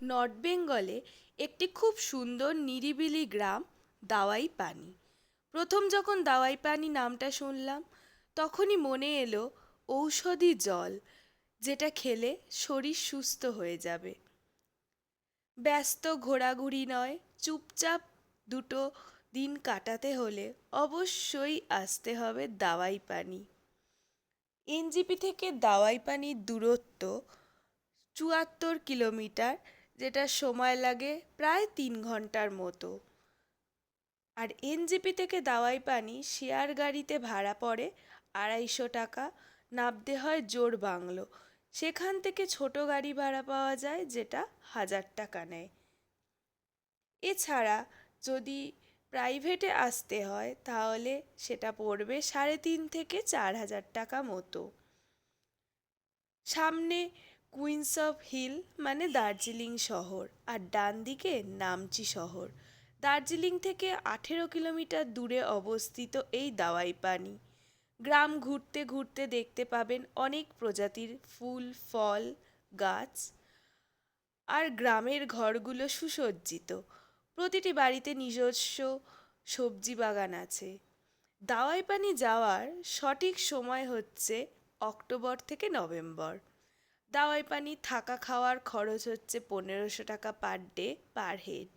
North বেঙ্গলে একটি খুব সুন্দর নিরিবিলি গ্রাম দাওয়াই পানি প্রথম যখন দাওয়াই পানি নামটা শুনলাম, তখনই মনে এলো ঔষধি জল, যেটা খেলে শরীর সুস্থ হয়ে যাবে। ব্যস্ত ঘোরাঘুরি নয়, চুপচাপ দুটো দিন কাটাতে হলে অবশ্যই আসতে হবে দাওয়াই পানি এনজিপি থেকে দাওয়াই পানির দূরত্ব চুয়াত্তর কিলোমিটার যেটা সময় লাগে প্রায় তিন ঘণ্টার মতো। আর এনজিপি থেকে দাওয়াই পানি শেয়ার গাড়িতে ভাড়া পড়ে আড়াইশো টাকা নামতে হয় জোর বাংলো। সেখান থেকে ছোট গাড়ি ভাড়া পাওয়া যায় যেটা হাজার টাকা নেয়। এছাড়া যদি প্রাইভেটে আসতে হয় তাহলে সেটা পড়বে সাড়ে তিন থেকে চার হাজার টাকা মতো। সামনে কুইন্স অফ হিল মানে দার্জিলিং শহর আর ডান দিকে নামচি শহর। দার্জিলিং থেকে আঠেরো কিলোমিটার দূরে অবস্থিত এই দাওয়াই পানি। গ্রাম ঘুরতে ঘুরতে দেখতে পাবেন অনেক প্রজাতির ফুল, ফল, গাছ আর গ্রামের ঘরগুলো সুসজ্জিত। প্রতিটি বাড়িতে নিজস্ব সবজি বাগান আছে। দাওয়াই পানি যাওয়ার সঠিক সময় হচ্ছে অক্টোবর থেকে নভেম্বর। দাওয়াই পানি থাকা খাওয়ার খরচ হচ্ছে পনেরোশো টাকা পার ডে, পার হেড।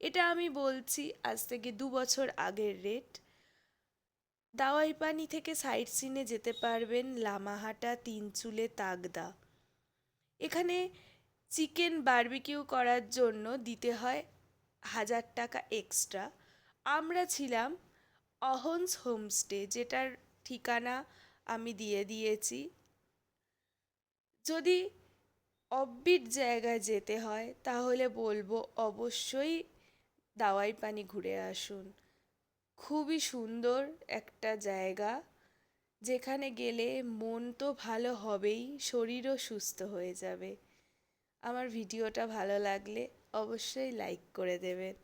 এটা আমি বলছি আজ থেকে দু বছর আগের রেট। দাওয়াই পানি থেকে সাইট সিনে যেতে পারবেন লামাহাটা তিনচুলে তাগদা। এখানে চিকেন বারবিকিউ করার জন্য দিতে হয় হাজার টাকা এক্সট্রা। আমরা ছিলাম অহন্স হোমস্টে, যেটার ঠিকানা আমি দিয়ে দিয়েছি। যদি অফবিট জায়গায় যেতে হয়, তাহলে বলব অবশ্যই দাওয়াই পানি ঘুরে আসুন। খুবই সুন্দর একটা জায়গা, যেখানে গেলে মন তো ভালো হবেই, শরীরও সুস্থ হয়ে যাবে। আমার ভিডিওটা ভালো লাগলে অবশ্যই লাইক করে দেবেন।